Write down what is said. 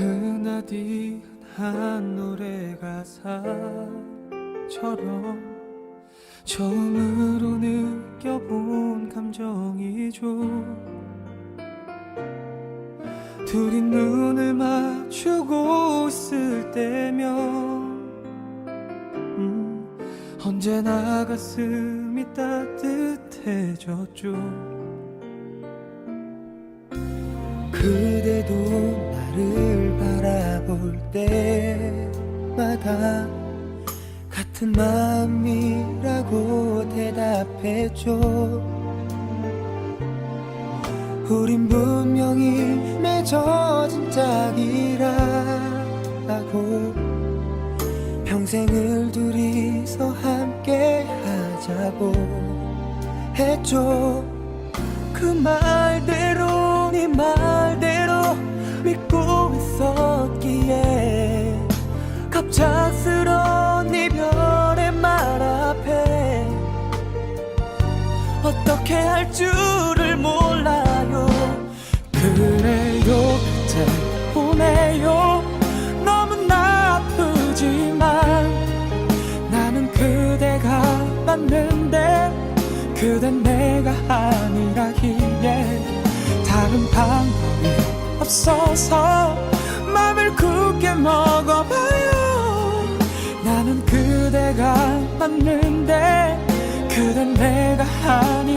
흔하디 한 노래 가사처럼 처음으로 느껴본 감정이죠. 둘이 눈을 맞추고 있을 때면 음, 언제나 가슴이 따뜻해졌죠. 그대도 나를 때마다 같은 마음이라고 대답했죠 우린 분명히 맺어진 짝이라고 평생을 둘이서 함께 하자고 했죠. 그 말대로 네말 어떻게 할 줄을 몰라요. 그래요 그때 보내요. 너무나 아프지만 나는 그대가 맞는데 그댄 내가 아니라기에 다른 방법이 없어서 맘을 굳게 먹어봐요. 나는 그대가 맞는데 그댄 내가 아니